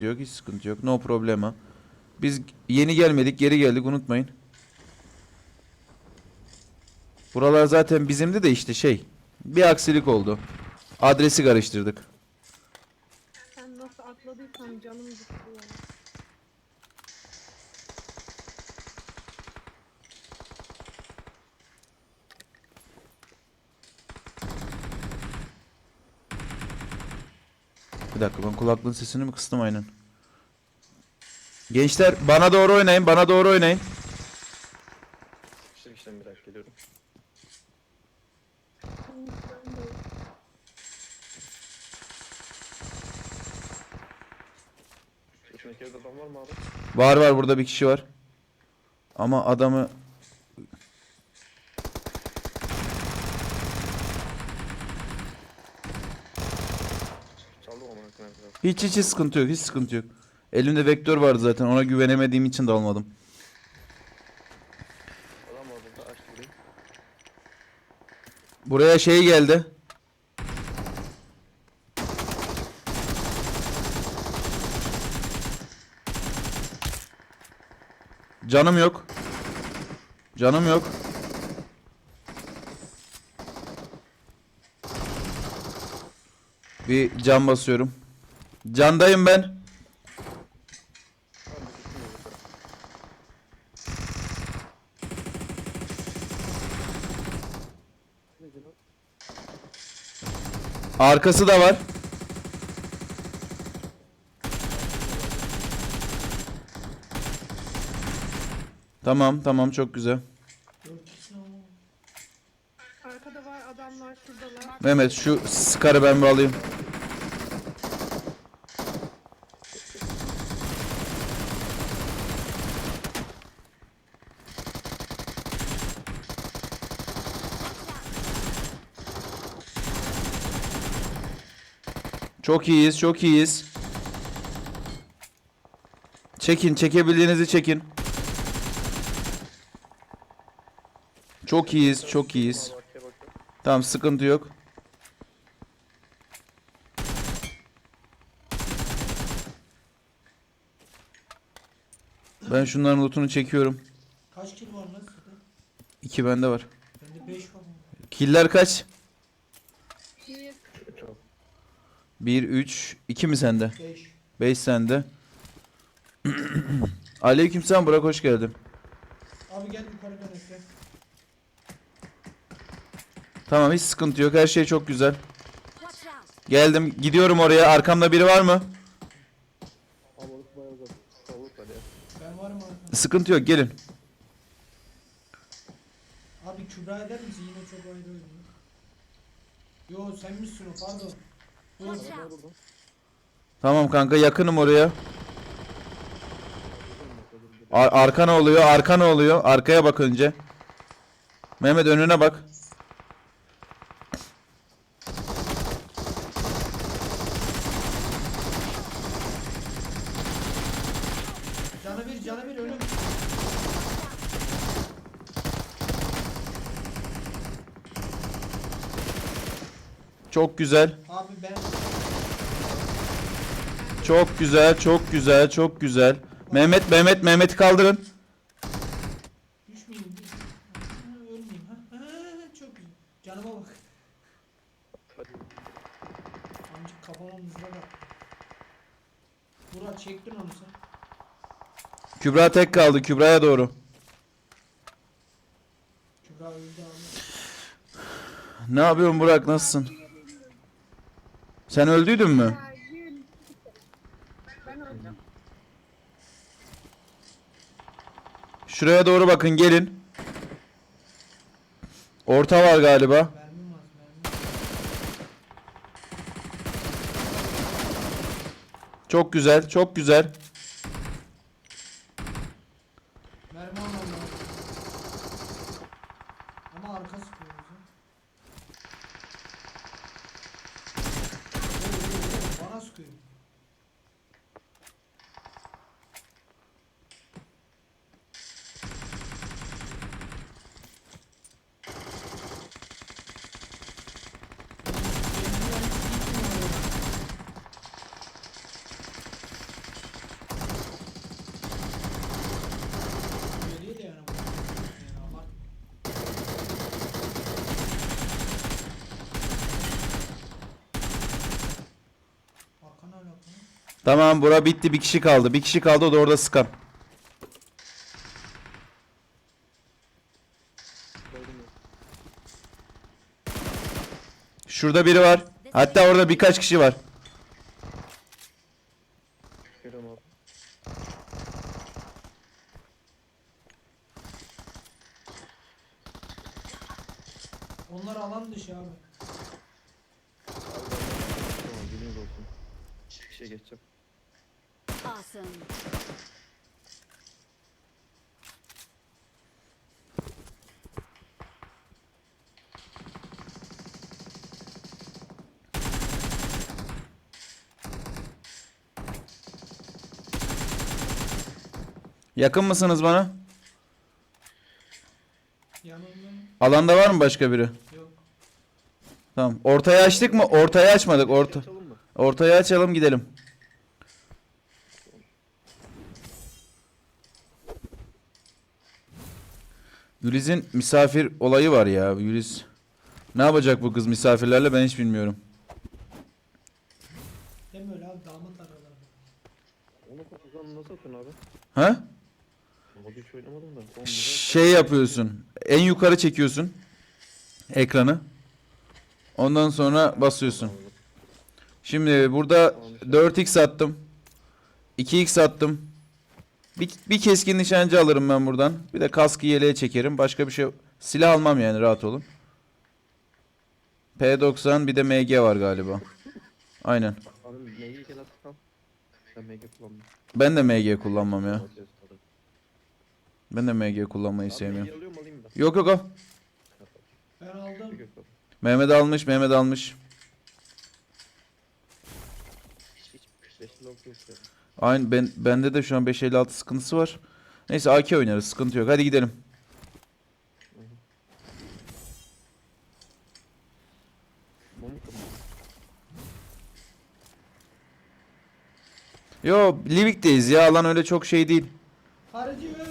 yok, hiç sıkıntı yok. No problema. Biz yeni gelmedik, geri geldik unutmayın. Buralar zaten bizimdi de işte şey. Bir aksilik oldu. Adresi karıştırdık. Sen nasıl atladıysan canım gitti ya. Bir dakika ben kulaklığın sesini mi kıstım aynen. Gençler bana doğru oynayın, bana doğru oynayın. İşte işlem bir dakika geliyorum. Ben de Şu içindeki evde adam var mı abi? Var var burada bir kişi var. Ama adamı Çaldım ama ne kadar. Hiç hiç hiç sıkıntı yok, hiç sıkıntı yok. Elimde vektör vardı zaten. Ona güvenemediğim için de almadım. Buraya şey geldi. Canım yok. Canım yok. Bir can basıyorum. Candayım ben. Arkası da var. Tamam, tamam çok güzel. Arkada var adamlar şuradalar. Mehmet şu skarı ben bir alayım. Çok iyiyiz, çok iyiyiz. Çekin, çekebildiğinizi çekin. Çok iyiyiz, çok iyiyiz. Tamam, sıkıntı yok. Ben şunların lootunu çekiyorum. Kaç kill var lan sizde? İki bende var. Bende 5 var. Killer kaç? Bir Çok. 1, 3, 2 mi sende? 5. 5 sende. Aleykümselam Burak hoş geldin. Abi gel yukarı dönek gel. Tamam hiç sıkıntı yok. Her şey çok güzel. Geldim. Gidiyorum oraya. Arkamda biri var mı? Havalık bayağı uzak. Havalık var ya. Ben varım arkada. Sıkıntı yok. Gelin. Abi Kübra eder misin? Yine çok ayrı oynuyor. Yo sen misin o pardon. Tamam kanka yakınım oraya. Ar arka ne oluyor? Arka ne oluyor? Arkaya bak önce. Mehmet önüne bak. Canı bir canı bir ölüm. Çok güzel. Çok güzel. Çok güzel. Çok güzel. Mehmet Mehmet Mehmet'i kaldırın. düşmeyeyim. Ölmeyeyim. Ha, ha, çok güzel. Canıma bak. Amcık mızrak attı. Murat çektin sen. Kübra tek kaldı. Kübra'ya doğru. Kübra öldü abi. Ne yapıyorsun Burak? Nasılsın? Sen öldüydün mü? Şuraya doğru bakın gelin. Orta var galiba. Çok güzel, çok güzel. Mermi almam lazım. Ama arka sıkıyor bize. Oo, oo, oo, Bana sıkıyor. Tamam bura bitti bir kişi kaldı. Bir kişi kaldı o da orada sıkan. Şurada biri var. Hatta orada birkaç kişi var. Onlar alan dışı abi. Tamam bilginiz olsun. Bir şey geçeceğim. Awesome. Yakın mısınız bana? Yanımda Alanda var mı başka biri? yok. Tamam. Ortaya açtık mı? Ortaya açmadık. Orta. Açalım mı? Ortaya açalım gidelim. Güliz'in misafir olayı var ya. Güliz. Ne yapacak bu kız misafirlerle ben hiç bilmiyorum. Deme öyle abi damat aralar. Onu kapıdan nasıl atıyorsun abi? Ha? Hiç oynamadım da. Son Şey yapıyorsun. En yukarı çekiyorsun ekranı. Ondan sonra basıyorsun. Şimdi burada 4x attım. 2x attım. Bir, bir keskin nişancı alırım ben buradan. Bir de kaskı yeleğe çekerim. Başka bir şey silah almam yani rahat olun. P90 bir de MG var galiba. Aynen. Abi. Ben MG kullanmıyorum. Ben de MG kullanmam ya. Ben de MG kullanmayı sevmiyorum. MG alıyorum alayım ben. Yok yok al. Ben aldım. Yok. Mehmet almış, Mehmet almış. Hiç 5 log yok ya. Aynı ben bende de şu an 556 sıkıntısı var. Neyse AK oynarız. Sıkıntı yok. Hadi gidelim. Yo, Livik'teyiz ya. Alan öyle çok şey değil. Harcıyorum.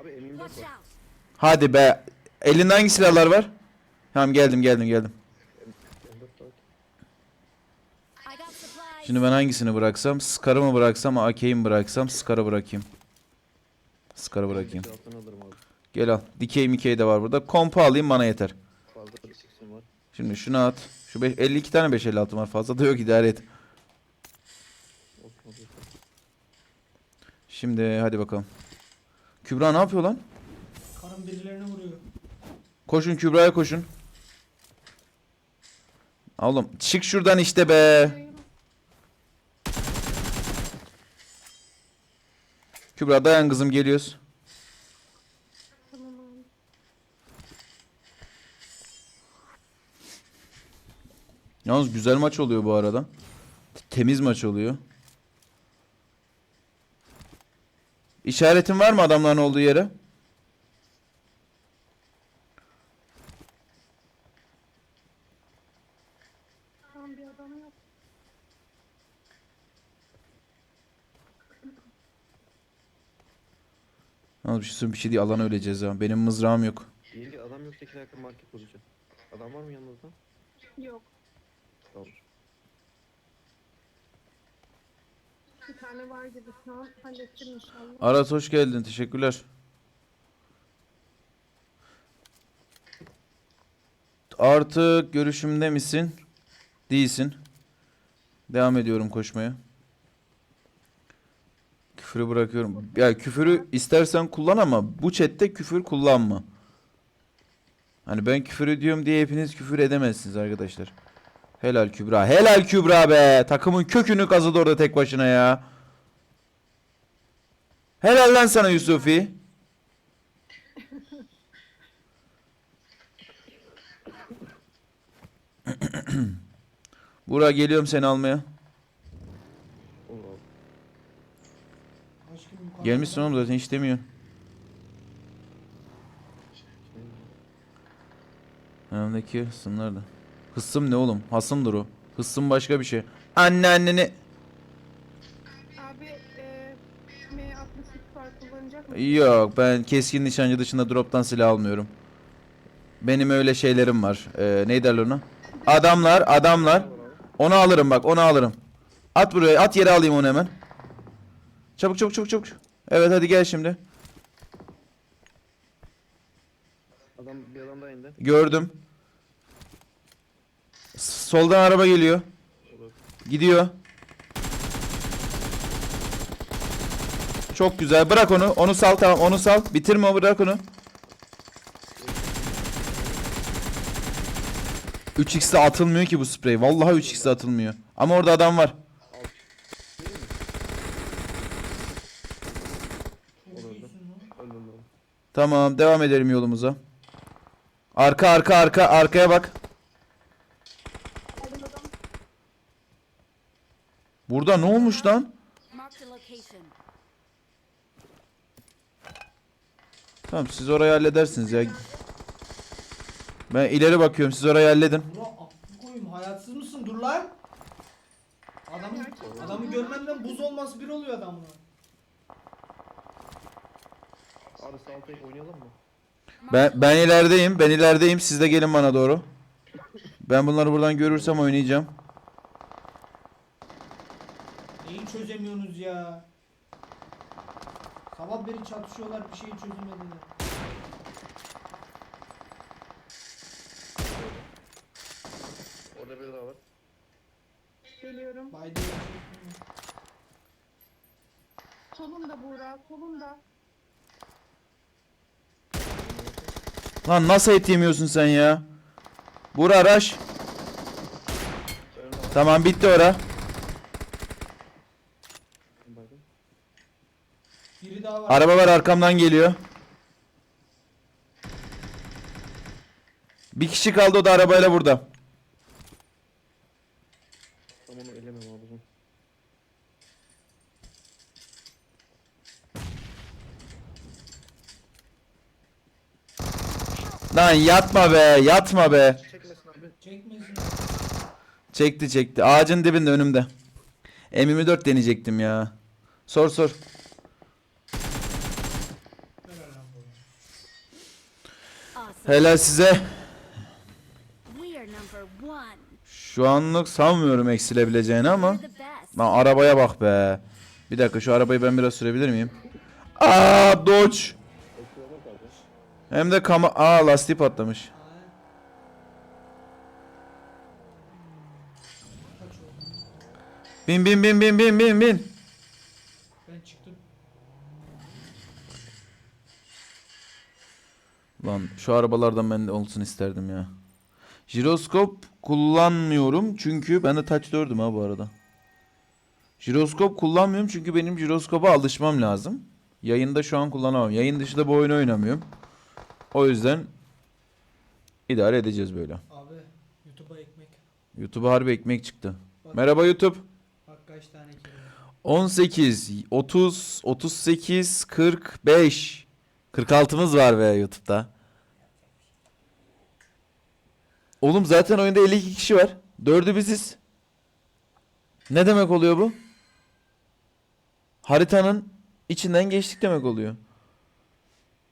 Abi M24 Watch var. out. Hadi be. Elinde hangi silahlar var? Tamam geldim geldim geldim. Şimdi ben hangisini bıraksam? Scar'ı mı bıraksam, AK'yi mi bıraksam? Scar'ı bırakayım. Scar'ı bırakayım. Gel al. Dikey mikey de var burada. Kompa alayım bana yeter. Şimdi şunu at. Şu beş- 52 tane 556 var. Fazla da yok idare et. Şimdi hadi bakalım. Kübra ne yapıyor lan? Karım birilerini vuruyor. Koşun Kübra'ya koşun. Oğlum çık şuradan işte be. Kübra dayan kızım geliyoruz. Yalnız güzel maç oluyor bu arada. Temiz maç oluyor. İşaretin var mı adamların olduğu yere? Tam bir adam yok. Yalnız bir şey, söyleyeyim, bir şey değil alana öleceğiz ha. Benim mızrağım yok. Yenge adam yoksa iki dakika market bozacağım. Adam var mı yanınızda? Yok. Tamam. Bir tane var gibi şu an hallettim inşallah. Aras hoş geldin. Teşekkürler. Artık görüşümde misin? Değilsin. Devam ediyorum koşmaya. Küfürü bırakıyorum. Ya küfürü istersen kullan ama bu chatte küfür kullanma. Hani ben küfür ediyorum diye hepiniz küfür edemezsiniz arkadaşlar. Helal Kübra. Helal Kübra be. Takımın kökünü kazıdı orada tek başına ya. Helal lan sana Yusufi. Burak geliyorum seni almaya. Olur abi. Aşkım yukarıda. Gelmişsin oğlum zaten hiç demiyorsun. Önümdeki hısımlar da. Hısım ne oğlum? Hasımdır o. Hısım başka bir şey. Anne anneni. Abi e, M63 var kullanacak mısın? Yok ben keskin nişancı dışında droptan silah almıyorum. Benim öyle şeylerim var. Ee, ne derler ona? Adamlar adamlar. Onu alırım bak onu alırım. At buraya. At yere alayım onu hemen. Çabuk çabuk çabuk çabuk. Evet hadi gel şimdi. Adam bir adam daha indi. Gördüm. S- Soldan araba geliyor. Olur. Gidiyor. Çok güzel. Bırak onu. Onu sal tamam. Onu sal. Bitirme bırak onu. 3x'de atılmıyor ki bu sprey. Vallahi 3x'de atılmıyor. Ama orada adam var. Çok Olur. iyisin lan. Öldüm ben. Tamam devam edelim yolumuza. Arka arka arka arkaya bak. Burada ne olmuş lan? Tamam siz orayı halledersiniz ya. Ben ileri bakıyorum siz orayı halledin. Koyayım hayatsız mısın? Dur lan. Adamı, adamı görmenden buz olması bir oluyor adamla. Abi sağ tek oynayalım mı? Ben ben ilerideyim. Ben ilerideyim. Siz de gelin bana doğru. Ben bunları buradan görürsem oynayacağım. Neyi çözemiyorsunuz ya? Sabah beri çatışıyorlar bir şeyi çözemediler. Orada biri daha var. Geliyorum. Baydı. Solunda Buğra. Solunda. Lan nasıl et yemiyorsun sen ya? Bura araç. Tamam bitti ora. Araba var arkamdan geliyor. Bir kişi kaldı o da arabayla burada. Tam onu elemem abicim. Lan yatma be yatma be. Çekmesin abi. Çekmesin. Çekti çekti. Ağacın dibinde önümde. M24 deneyecektim ya. Sor sor. Helal size. Şu anlık sanmıyorum eksilebileceğini ama. Lan arabaya bak be. Bir dakika şu arabayı ben biraz sürebilir miyim? Aa Dodge. Hem de kama... Aa lastiği patlamış. Bin bin bin bin bin bin bin. Ben çıktım. Lan şu arabalardan ben de olsun isterdim ya. Jiroskop kullanmıyorum çünkü ben de Touch 4'üm ha bu arada. Jiroskop kullanmıyorum çünkü benim jiroskopa alışmam lazım. Yayında şu an kullanamam. Yayın dışında bu oyunu oynamıyorum. O yüzden idare edeceğiz böyle. Abi YouTube'a ekmek. YouTube'a harbi ekmek çıktı. Merhaba YouTube. Bak kaç tane kere. 18, 30, 38, 45. 46'mız var be YouTube'da. Oğlum zaten oyunda 52 kişi var. Dördü biziz. Ne demek oluyor bu? Haritanın içinden geçtik demek oluyor.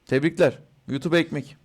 Tebrikler. YouTube ekmek.